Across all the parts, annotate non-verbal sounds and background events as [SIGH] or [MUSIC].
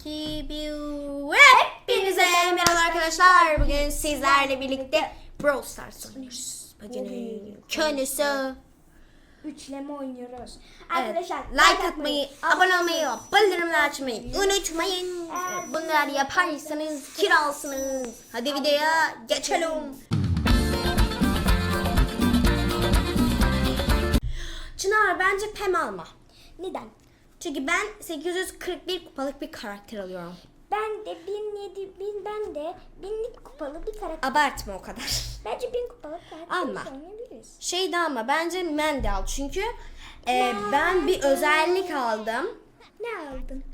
2, 1 Hepinize merhaba arkadaşlar. Bugün sizlerle birlikte Brawl Stars oynuyoruz. Bugünün konusu. Üçleme oynuyoruz. Evet, Arkadaşlar like atmayı, abone olmayı, bildirimleri açmayı unutmayın. Bunlar yaparsanız kiralsınız. Hadi videoya geçelim. Çınar bence Pem alma. Neden? Çünkü ben 841 kupalık bir karakter alıyorum. Ben de 1007 bin ben de binlik kupalı bir karakter. Abartma o kadar. [LAUGHS] Bence bin kupalık karakter Alma. Şey de ama bence Mandy al. Çünkü e, ben bir özellik aldım. Ne aldın?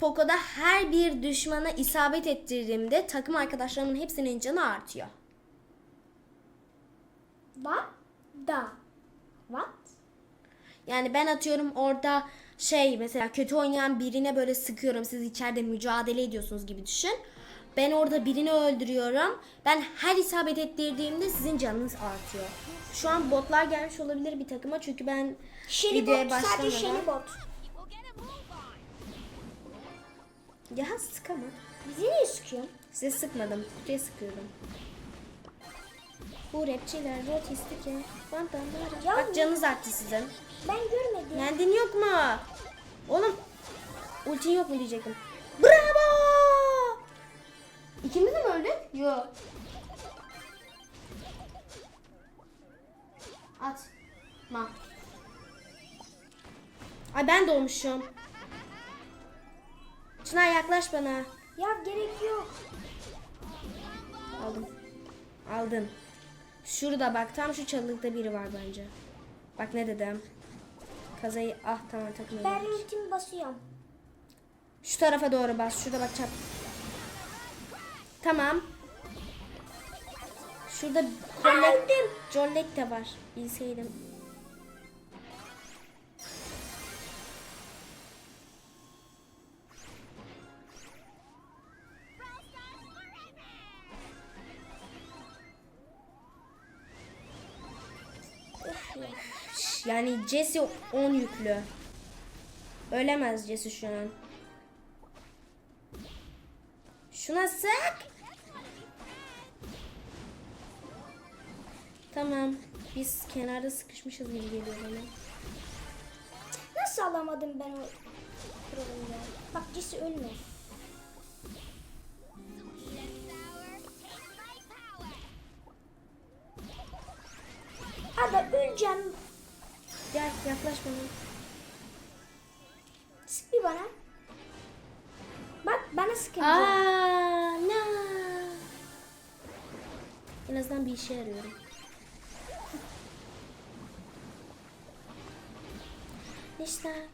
Poco'da her bir düşmana isabet ettirdiğimde takım arkadaşlarımın hepsinin canı artıyor. What? Da. What? Yani ben atıyorum orada şey mesela kötü oynayan birine böyle sıkıyorum. Siz içeride mücadele ediyorsunuz gibi düşün. Ben orada birini öldürüyorum. Ben her isabet ettirdiğimde sizin canınız artıyor. Şu an botlar gelmiş olabilir bir takıma çünkü ben Shelly videoya bot sadece başlamadan- Shelly bot. Ya sıkama. Bizi niye sıkıyorsun? Size sıkmadım. Kutuya sıkıyorum. Bu rapçiler. Bandanlar. Ya Bak canınız arttı sizin. Ben görmedim. Mendin yok mu? Oğlum ultin yok mu diyecektim. Bravo! İkimiz de mi öldük? Yok. At. Ma. Ay ben doğmuşum. Çınar yaklaş bana. Ya gerek yok. Aldım. Aldın. Şurada bak tam şu çalılıkta biri var bence. Bak ne dedim. Kazayı ah tamam takım Ben ultimi basıyorum. Şu tarafa doğru bas. Şurada bak çap. Tamam. Şurada Aldım. Jollek de var. Bilseydim. Yani Jesse 10 yüklü. Ölemez Jesse şu an. Şuna sık. Tamam. Biz kenarda sıkışmışız gibi geliyor bana. Nasıl alamadım ben o kralı ya? Bak Jesse ölme. Ada öleceğim. Gel yaklaş bana. Sık bir bana. Bak bana sıkınca. Aa, no. En azından bir işe yarıyorum. İşte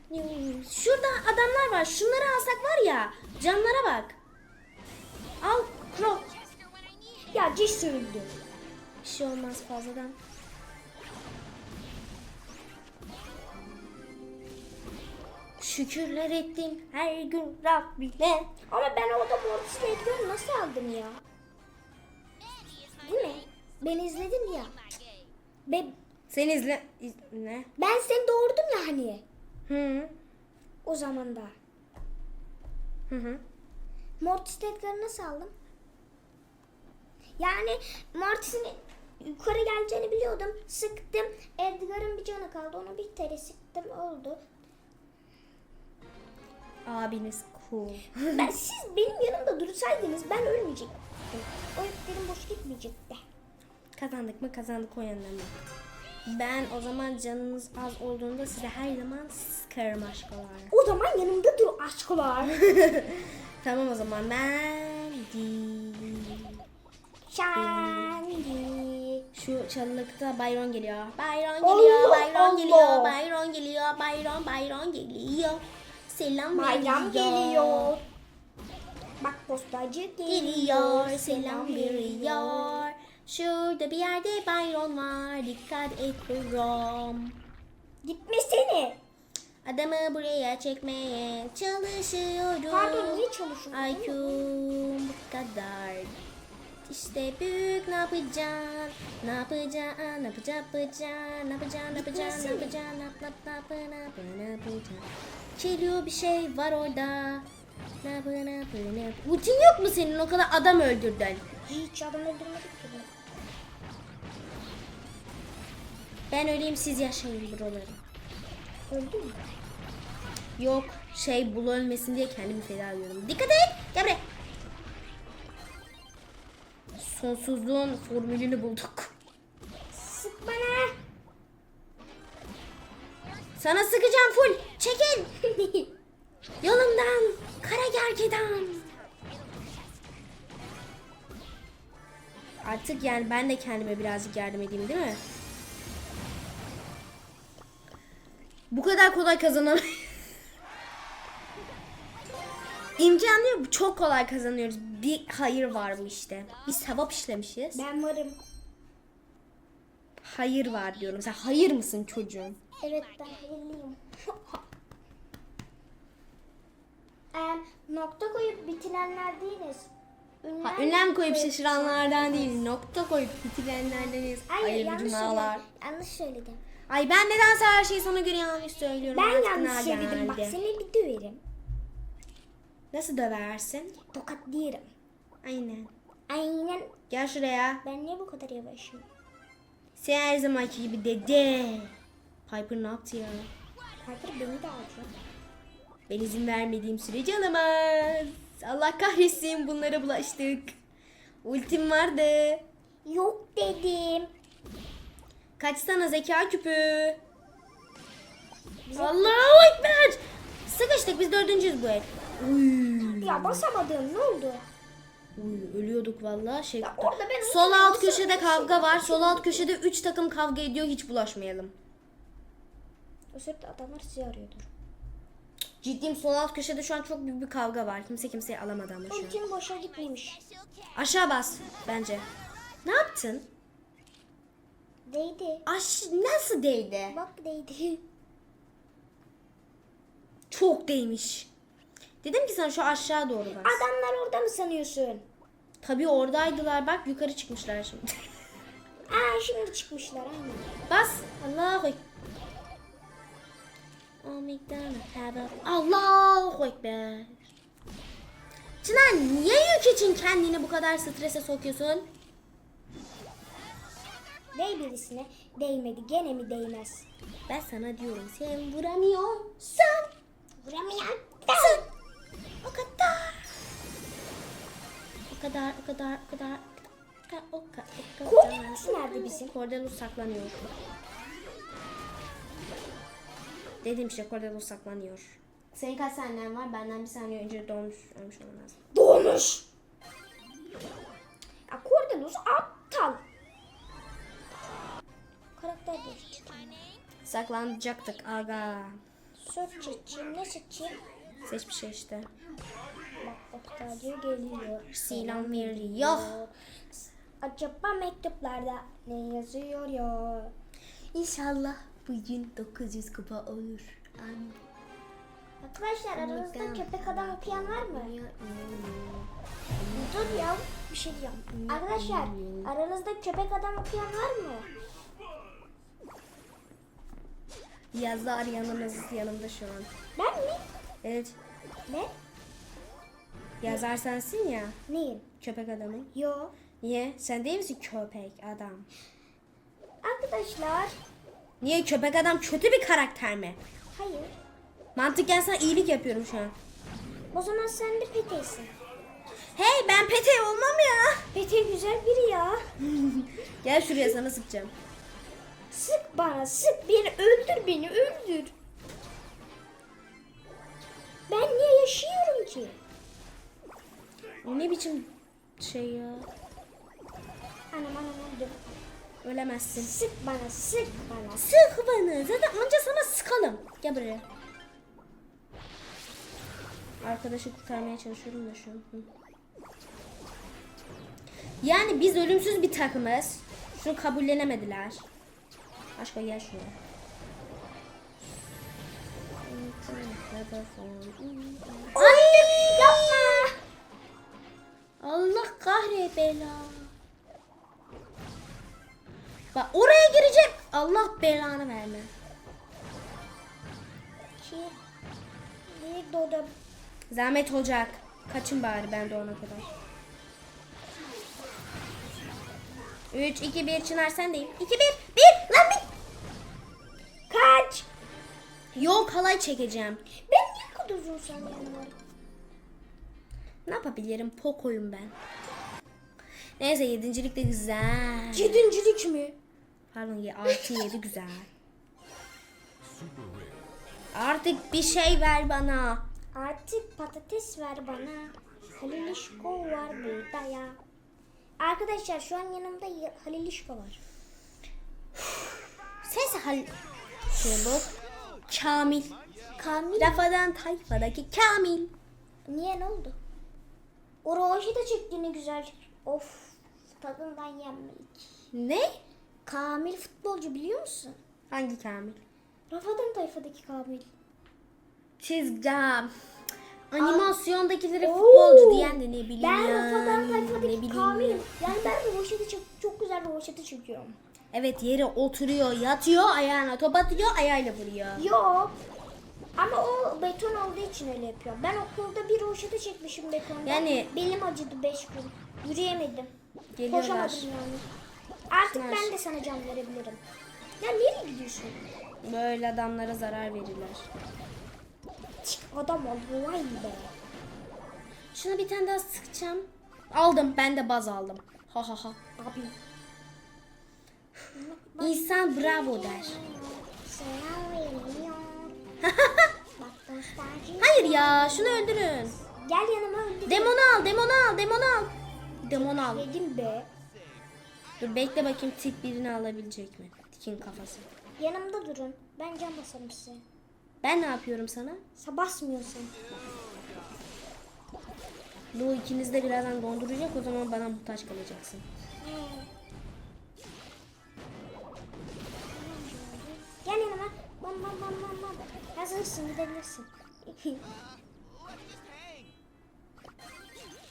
şurada adamlar var. Şunları alsak var ya. Canlara bak. Al Croc. Ya Jesse öldü. Bir şey olmaz fazladan. Şükürler ettim her gün Rabbime. Ama ben orada Mortis'le Edgar'ı nasıl aldım ya? Değil mi? Ben izledim ya. Be Sen izle... iz- Ne? ben seni doğurdum ya hani. Hı. O zaman da. Hı hı. Edgar'ı nasıl aldım? Yani Mortis'in yukarı geleceğini biliyordum. Sıktım. Edgar'ın bir canı kaldı. Onu bir kere sıktım. Oldu. Abiniz cool. [LAUGHS] Ben siz benim yanımda dursaydınız ben ölmeyecektim. O yüklerim boş gitmeyecekti. Kazandık mı kazandık o yandan mı? Ben o zaman canınız az olduğunda size her zaman sıkarım aşkolar. O zaman yanımda dur aşklar. [LAUGHS] Tamam o zaman ben di- Şandi. Şu çalılıkta Bayron geliyor. Bayron geliyor, Allah Bayron Allah. geliyor, Bayron geliyor, Bayron, Bayron geliyor. Selam Bayram geliyor. Bak postacı geliyor. Geliyor, selam veriyor. Şurada bir yerde Bayron var, dikkat et Rom. Gitmesene. Adamı buraya çekmeye çalışıyorum. Pardon niye çalışıyorsun? IQ'm bu kadar. İşte büyük ne yapacaksın? Ne yapacaksın? Ne yapacaksın? Ne yapacaksın? Ne yapacaksın? Ne yapacaksın? Ne yap- yap- yap- ne yap- ne yapacaksın? Geliyor bir şey var orada. Ne yapıyor ne yapıyor ne yapıyor. Ultin yok mu senin o kadar adam öldürdün. Hiç adam öldürmedik ki ben. Ben öleyim siz yaşayın buraları. Öldün mü? Yok şey bul ölmesin diye kendimi feda ediyorum. Dikkat et. Gel buraya. Sonsuzluğun formülünü bulduk. Sık bana. Sana sıkacağım full. Çekil. [LAUGHS] Yolumdan. Kara gergedan. Artık yani ben de kendime birazcık yardım edeyim değil mi? Bu kadar kolay kazanamayız. [LAUGHS] İmkanı yok. Çok kolay kazanıyoruz. Bir hayır var mı işte. Bir sevap işlemişiz. ben varım. Hayır var diyorum. Sen hayır mısın çocuğum? Evet ben hayırlıyım. [LAUGHS] Em, nokta koyup bitirenler değiliz. Ünlem, Ha, ünlem koyup şaşıranlardan değil, nokta koyup bitirenlerdeniz. Hayır, Hayırlı yanlış cumalar. söyledim. Yanlış söyledim. Ay ben nedense her şeyi sana göre yanlış söylüyorum. Ben Artık yanlış söyledim. Bak geldi? seni bir döverim. Nasıl döversin? Tokatlayırım. Aynen. Aynen. Gel şuraya. Ben niye bu kadar yavaşım? Sen her zamanki gibi dede. Piper ne yaptı ya? Piper beni de alacak. Ben izin vermediğim sürece alamaz. Allah kahretsin bunlara bulaştık. Ultim vardı. Yok dedim. Kaçsana zeka küpü. Allahu Ekber. Sıkıştık biz dördüncüyüz bu el. Ya basamadım ne oldu? Uy, ölüyorduk vallahi şey. Ya orada ben Sol alt köşede kavga var. Sol alt köşede 3 takım kavga ediyor. Hiç bulaşmayalım. O sırada adamlar sizi arıyordur. Ciddiyim sol alt köşede şu an çok büyük bir kavga var. Kimse kimseyi alamadı ama şu an. Ultim boşa gitmemiş. Aşağı bas bence. Ne yaptın? Değdi. Aş nasıl değdi? Bak değdi. [LAUGHS] Çok değmiş. Dedim ki sana şu aşağı doğru bas. Adamlar orada mı sanıyorsun? Tabii oradaydılar bak yukarı çıkmışlar şimdi. [LAUGHS] Aa şimdi çıkmışlar aynen. Bas. Allahu Ekber. Allahu Ekber. Çınar niye yük için kendini bu kadar strese sokuyorsun? Değ birisine değmedi gene mi değmez? Ben sana diyorum sen vuramıyorsun. Vuramayan. O kadar. O kadar, o kadar, o kadar. O kadar, o kadar. Cordelus nerede bizim? Cordelus saklanıyor. Dedim işte Cordelus saklanıyor. Senin kaç saniyen var? Benden bir saniye önce doğmuş, ölmüş olmaz. Doğmuş. Ya Cordelus aptal. Karakter değişti. Saklanacaktık aga. Search seçeyim ne seçeyim? Seç bir şey işte. Bak Octavio geliyor. Selam veriyor. Acaba mektuplarda ne yazıyor ya? İnşallah bugün 900 kupa olur. Amin. Arkadaşlar aranızda köpek adam okuyan var mı? Dur ya bir şey diyeceğim. Arkadaşlar aranızda köpek adam okuyan var mı? Yazar yanımız yanımda şu an. Ben mi? Evet. Ne? Yazar sensin ya. Neyim? Köpek adamın. Yo. Niye? Sen değil misin köpek adam? Arkadaşlar Niye köpek adam kötü bir karakter mi? hayır. Mantıken sana iyilik yapıyorum şu an. O zaman sen de Pete'sin. Hey ben pete olmam ya. Pete güzel biri ya. [LAUGHS] Gel şuraya sana sıkacağım. Sık bana sık beni öldür beni öldür. Ki? O ne biçim şey ya? Anam anam öldüm. Ölemezsin. Sık bana sık bana. Sık bana. Zaten anca sana sıkalım. Gel buraya. Arkadaşı kurtarmaya çalışıyorum da şu an. Hı. Yani biz ölümsüz bir takımız. Şunu kabullenemediler. Aşko gel şuraya. Ay yapma. Allah kahre bela. Bak oraya girecek. Allah belanı verme. Bir doda Zahmet olacak. Kaçın bari ben de ona kadar. 3, 2, 1 Çınar sendeyim. 2, 1, 1. Lan Yok halay çekeceğim. Ben niye kadar uzun sanıyorum? Ne yapabilirim? Poco'yum ben. Neyse yedincilik de güzel. Yedincilik mi? Pardon ya 6 7 güzel. Artık bir şey ver bana. Artık patates ver bana. Halilişko var burada ya. Arkadaşlar şu an yanımda y- Halilişko var. Ses hal... Çabuk. Kamil. Kamil. Rafadan tayfadaki Kamil. Niye ne oldu? O rovaşı da çekti ne güzel. Of tadından yenmedik. Ne? Kamil futbolcu biliyor musun? Hangi Kamil? Rafadan tayfadaki Kamil. Çizgi. Animasyondakilere Oo. futbolcu diyen de ne bileyim Ben ya. Rafadan Ne tayfadaki Kamil'im. ya. Yani ben rovaşatı çok, çok güzel rovaşatı çekiyorum. Evet yere oturuyor, yatıyor, ayağına top atıyor, ayağıyla vuruyor. Yok. Ama o beton olduğu için öyle yapıyor. Ben okulda bir roşete çekmişim betonda. Yani- Belim acıdı 5 gün. Yürüyemedim. Geliyorlar. Koşamadım yani. Artık Çınar. ben de sana can verebilirim. Ya nereye gidiyorsun? Böyle adamlara zarar verirler. Çık adam ol vay be. Şuna bir tane daha sıkacağım. Aldım. Ben de baz aldım. Ha ha ha. Abi. İnsan bravo der. Hayır ya şunu öldürün. Gel yanıma öldür. Demonu al, demonu al, demonu al. Demonu al. Dedim be. Dur bekle bakayım tik birini alabilecek mi? Tikin kafası. Yanımda durun. Ben can basarım size. Ben ne yapıyorum sana? Sen basmıyorsun. Bu ikiniz de birazdan donduracak o zaman bana muhtaç kalacaksın. Gel Bam bam bam bam bam. Hazırsın gidebilirsin. [LAUGHS]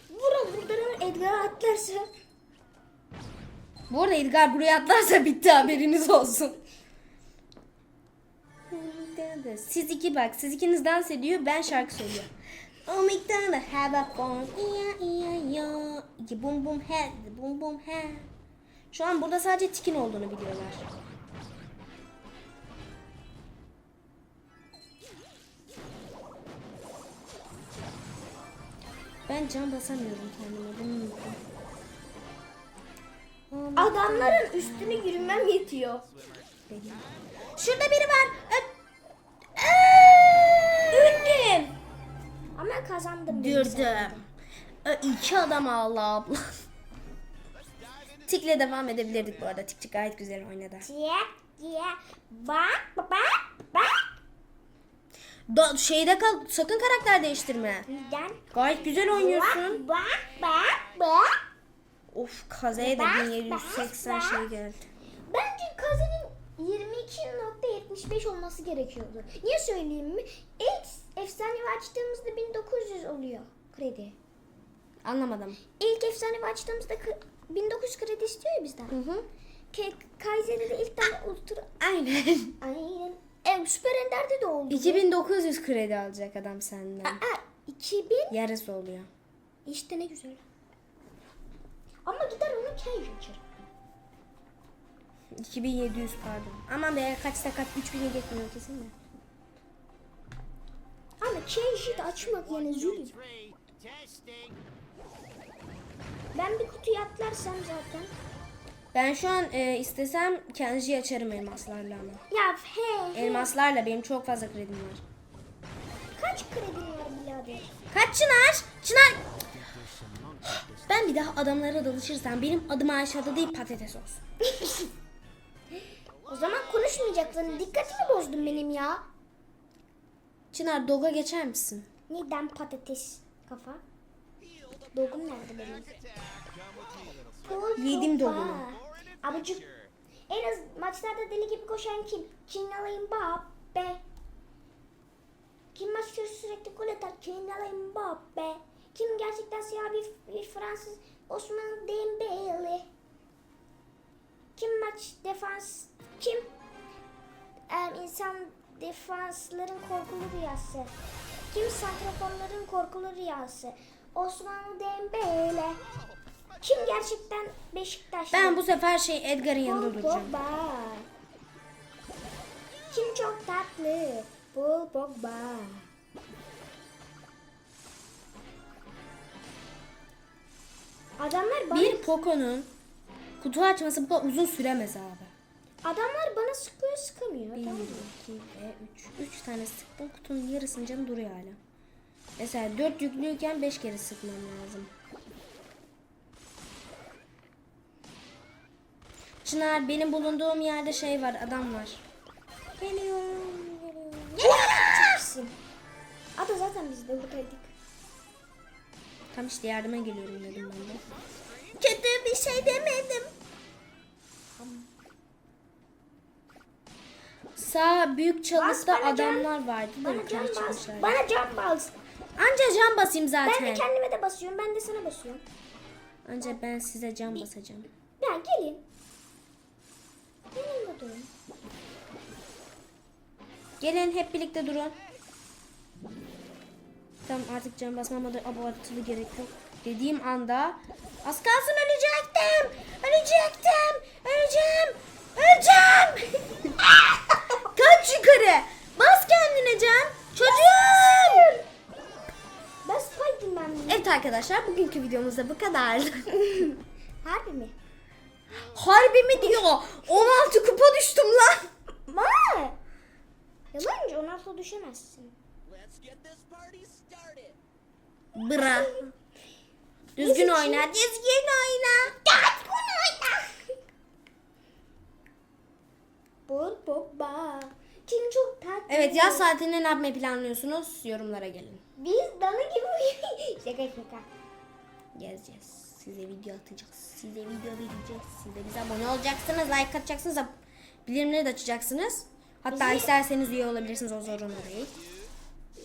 Vurun buradan Edgar atlarsa. Bu arada Edgar buraya atlarsa bitti haberiniz olsun. Siz iki bak, siz ikiniz dans ediyor, ben şarkı söylüyorum. Oh my god, have a fun, iya ya, iki bum bum he, bum bum he. Şu an burada sadece tikin olduğunu biliyorlar. Ben can basamıyorum kendime, bunu unuttum. Adamların üstüne yürümem yetiyor. Benim. Şurada biri var. Öp. Öldüm. Ama kazandım. Ö, İki adam Allah abla. Tikle devam edebilirdik bu arada. Tikçi gayet güzel oynadı. Diye bak bak bak. Da, şeyde kal. Sakın karakter değiştirme. Neden? Gayet güzel oynuyorsun. Bak bak bak. Of kazaya da Bak, 1780 bak, şey geldi. Bence kazanın 22.75 olması gerekiyordu. Niye söyleyeyim mi? İlk efsanevi açtığımızda 1900 oluyor kredi. Anlamadım. İlk efsanevi açtığımızda kı- 1900 kredi istiyor ya bizden. Hı hı. Ke- Kaiser'de de ilk tane ultra... Aynen. Aynen. E, Süper Ender'de de oldu. bu. 2900 kredi alacak adam senden. Aa, 2000 Yarısı oluyor. işte ne güzel. Ama gider onu Cage açar. 2700 pardon. Aman be kaç sakat 3000'e geçmiyor kesin de. Ama Cage'i de açmak yani testing. Ben bir kutuyu atlarsam zaten. Ben şu an e, istesem Kenji'yi açarım elmaslarla ama. Ya he he. Elmaslarla benim çok fazla kredim var. Kaç kredin var birader? Kaç Çınar? Çınar! Ben bir daha adamlara dalışırsam benim adım aşağıda değil patates olsun. [LAUGHS] O zaman konuşmayacaktın. Dikkatimi bozdun benim ya. Çınar doga geçer misin? Neden patates kafa? Dogun nerede benim? Yedim dogunu. Abucuk. En az maçlarda deli gibi koşan kim? Kylian Mbappe. Kim maçta sürekli gol atar? Kylian Mbappe. Kim gerçekten siyah bir, bir Fransız? Osman Dembele. Kim maç defans? Kim? Em, insan defansların korkulu rüyası. Kim santraforların korkulu rüyası? Osmanlı Dembele. Kim gerçekten Beşiktaşlı? Ben bu sefer şey Edgar'ın yanında Paul duracağım. Pogba. Kim çok tatlı? Paul Pogba. Adamlar bana, Bir Poco'nun kutu açması bu kadar uzun süremez abi. adamlar bana sıkıyor sıkamıyor. 1, 2 tamam mı? ve 3. 3 tane sıktım. Kutunun yarısının canı duruyor hala. Mesela 4 yüklüyken 5 kere sıkmam lazım. Çınar benim bulunduğum yerde şey var adam var. Geliyorum, geliyorum. İyisin. Ada zaten biz de buradaydık. Tam işte yardıma geliyorum dedim ben de. Kötü bir şey demedim. Sağ büyük çalıkta bana can- adamlar vardı Bana can yukarı bas. Bana can bas. Anca can basayım Ben de zaten. kendime de basıyorum. Ben de sana basıyorum. Anca ben size can basacağım. Ya gelin. De durun. Gelin hep birlikte durun. Tamam artık can basmama da abartılı gerek yok. Dediğim anda az kalsın ölecektim. Ölecektim. Öleceğim. Öleceğim. [LAUGHS] Kaç yukarı. Bas kendine can. Çocuğum. Ben Spiderman'im. Evet arkadaşlar bugünkü videomuzda bu kadar. [LAUGHS] Harbi mi? Harbi mi diyor? 16 kupa düştüm lan. Ma! Yalancı ondan sonra düşemezsin. Bıra. Düzgün oyna. Düzgün oyna. Düzgün oyna. Bol Pogba. Kim çok tatlı. Evet yaz saatinde ne yapmayı planlıyorsunuz? Yorumlara gelin. Biz dana gibi [LAUGHS] Şaka şaka. Gezeceğiz. Size video atacağız. Size video vereceğiz. Siz de bize abone olacaksınız. Like atacaksınız. Bildirimleri de açacaksınız. Hatta Bizi- isterseniz üye olabilirsiniz. O zorunlu değil.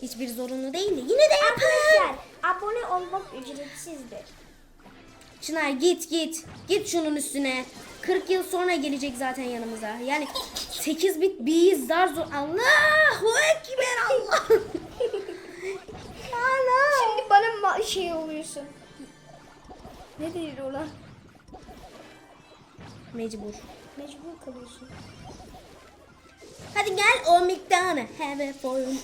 Hiçbir zorunlu değil de yine de yapın. Arkadaşlar abone olmak ücretsizdir. Çınar git git. Git şunun üstüne. 40 yıl sonra gelecek zaten yanımıza. Yani 8 bit bir zar zor. Allahu Ekber Allah. Allah. [LAUGHS] Şimdi bana şey oluyorsun. Ne denir ona? Mecbur. Mecbur kalıyorsun. Hadi gel o miktarı. Have a form. [LAUGHS]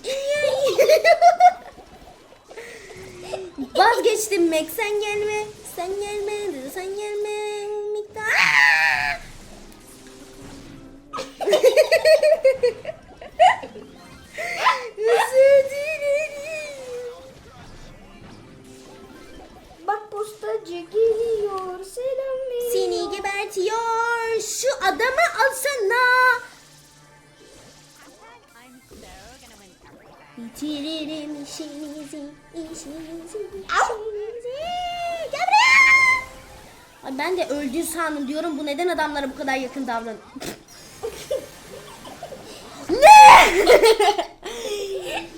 Vazgeçtim Mac sen gelme. Sen gelme. dedi, Sen gelme. Miktar. [LAUGHS] Bitiririm işinizi, işinizi, Au. işinizi. Gel buraya. Ay ben de öldün sandım diyorum. Bu neden adamlara bu kadar yakın davran? [LAUGHS] ne? ne?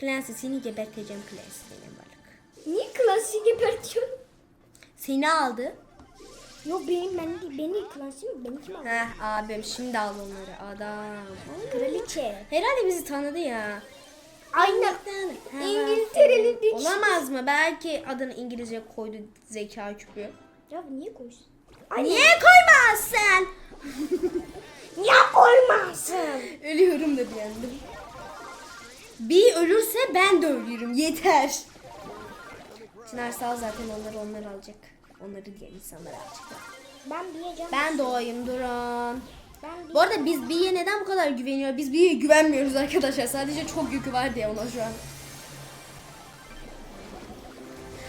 Clancy seni geberteceğim Clancy benim balık. Niye klasik gebertiyorsun? Seni aldı. Yok benim. Beni klasik mi? Beni kim aldı? Heh abim şimdi al onları adam. Kraliçe. Herhalde bizi tanıdı ya. Aynen. İngiltereli dik. Olamaz mı? Belki adını İngilizce koydu zeka küpü. Ya niye koysun? Niye koymazsın? [LAUGHS] Niye koymazsın? Ölüyorum da diyendim. Bir ölürse ben de ölürüm. Yeter. Çınar sağ zaten onları onlar alacak. Onları diğer insanlar alacak. Ben diyeceğim. Ben doğayım durun. Ben Bu arada biz B'ye neden bu kadar güveniyor? Biz B'ye güvenmiyoruz arkadaşlar. Sadece çok yükü var diye ona şu an.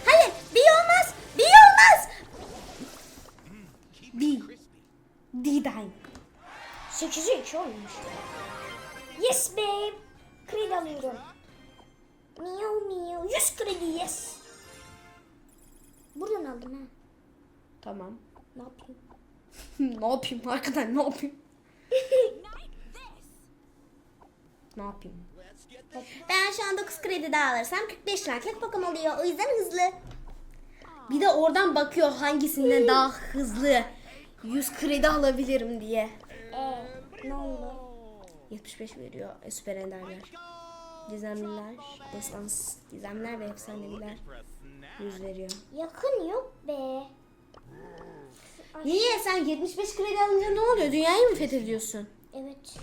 Hayır B olmaz. B olmaz. B. D-Dine. 8'e 2 olmuş. Yes babe. Kredi alıyorum. Miyav miyav. 100 kredi yes. Buradan aldım ha. Tamam. Ne yapayım? [LAUGHS] ne yapayım hakikaten ne yapayım? ne yapayım? Ben şu an 9 kredi daha alırsam 45 raket Pokemon oluyor. O yüzden hızlı. Bir de oradan bakıyor hangisinden daha hızlı 100 kredi alabilirim diye. Ee, ne oldu? 75 veriyor e, süper enderler. Gizemliler, destans, gizemler ve efsaneviler 100 veriyor. Yakın yok be. Niye sen 75 kredi alınca ne oluyor? Dünyayı mı fethediyorsun? Evet.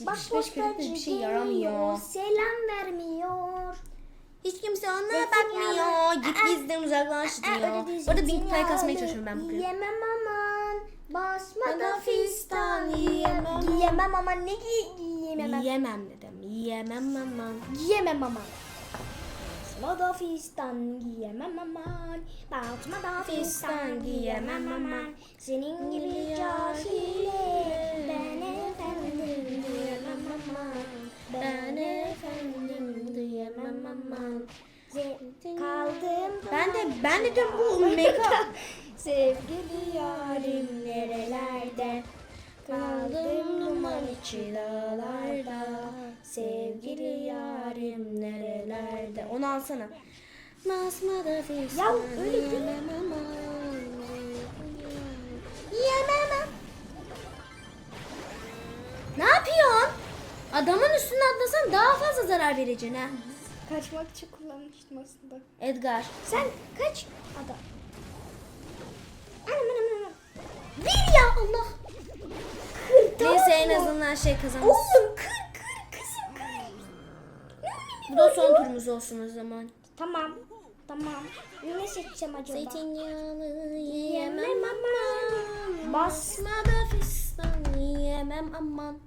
Bak kredi bir şey yaramıyor. Selam vermiyor. Hiç kimse ona Zeytinyağı. bakmıyor. Git bizden uzaklaş diyor. arada bin play kasmaya çalışıyorum ben bugün. Yiyemem aman. Basma Ben da de fistan yiyemem. yiyemem. Aman ne gi- yiyemem. Yiyemem dedim. Yiyemem aman. Yiyemem aman. Basma da fistan giyemem aman. Basma da fistan giyemem aman. Senin gibi cahile. Ben efendim diyemem aman. Ben efendim diyemem aman. Kaldım Ben de ben de diyorum bu mega Sevgili yarim nerelerde? Kaldım duman içi dağlarda Sevgili yarim nerelerde Onu alsana. Masmada fistan. Ya öyle değil. Yemem Ne yapıyorsun? Adamın üstüne atlasan daha fazla zarar vereceksin ha. Kaçmak için kullanmıştım aslında Edgar. Sen kaç adam Anam anam anam Bir ya Allah Kır Neyse en azından şey kazanırız. Oğlum kır Bu da son turumuz olsun o zaman. Tamam tamam Ne seçeceğim acaba Zeytinyağlı Yiyemem aman. aman. Basmada fistan yiyemem aman.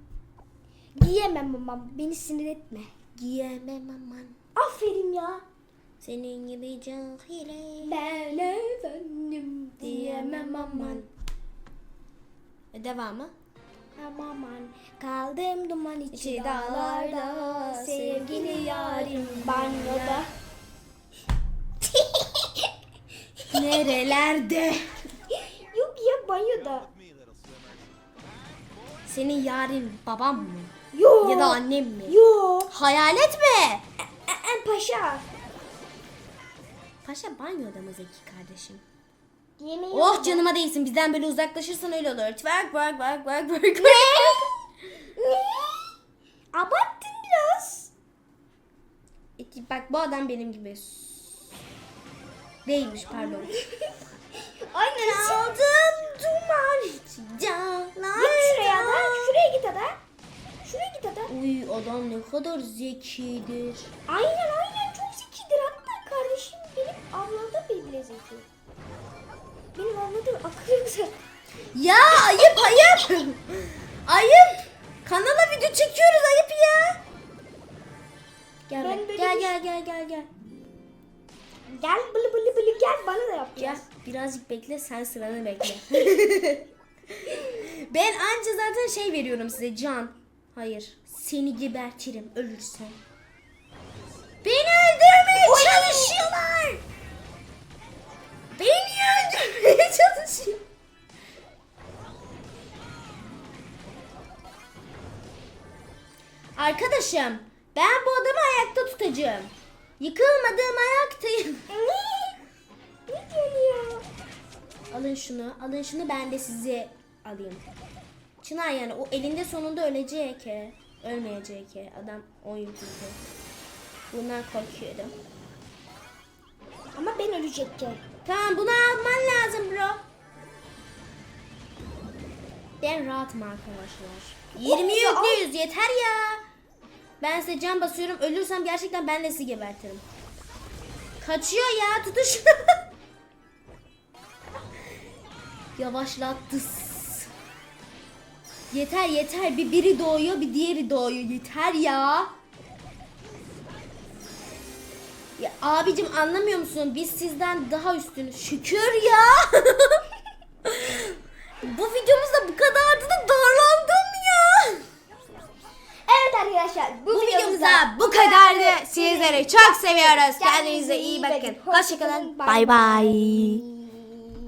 Giyemem ama beni sinir etme. Giyemem aman. Aferin ya. Senin gibi cahile Ben efendim diyemem aman. E, devamı? Aman kaldım duman içi İçi dağlarda sevgili yarim banyoda. [LAUGHS] Nerelerde? Yok ya banyoda. Senin yarın babam mı? Yok. Ya da annem mi? Yok. Hayalet mi? En paşa. Paşa banyoda mı Zeki kardeşim? Yemeği Oh canıma değsin. Bizden böyle uzaklaşırsan öyle olur. Twerk, twerk, twerk, twerk, twerk. Ne? Abarttın biraz. Bak bu adam benim gibi. Değilmiş pardon. [LAUGHS] Aynen. Aldım duman canlar. Git şuraya da. Şuraya git ada. Şuraya git ada. Uy adam ne kadar zekidir. Aynen aynen çok zekidir hatta kardeşim benim avladığım bile zeki. Benim avladığım akıllı güzel. Ya ayıp ayıp. ayıp. Kanala video çekiyoruz ayıp ya. Gel Ben be, böyle gel gel gel gel gel. Gel bılı bılı bılı gel bana da Gel yapacağız. birazcık bekle sen sıranı bekle. [LAUGHS] ben anca zaten şey veriyorum size can. Hayır seni gebertirim ölürsen. Beni öldürmeye çalışıyorlar. Çalışıyor. Arkadaşım ben bu adamı ayakta tutacağım. Yıkılmadığım ayaktayım. [LAUGHS] Ne? Ya? Alın şunu, alın şunu ben de sizi alayım. Çınar yani o elinde sonunda ölecek. he. Ölmeyecek. he. Adam oyun çünkü. Bundan korkuyorum. Ama ben ölecektim. Tamam bunu alman Ben rahatım arkadaşlar. 20 Oğlum ya, al. yüklüyüz yeter ya. Ben size can basıyorum. Ölürsem gerçekten ben de sizi gebertirim. Kaçıyor ya tutun şunu. [LAUGHS] Yavaşlattı. Yeter yeter bir biri doğuyor bir diğeri doğuyor yeter ya. Ya abicim anlamıyor musun? Biz sizden daha üstünüz. Şükür ya. [LAUGHS] bu videomuzda Sizleri çok seviyoruz. Kendinize iyi bakın. Hoşçakalın. Bay bay.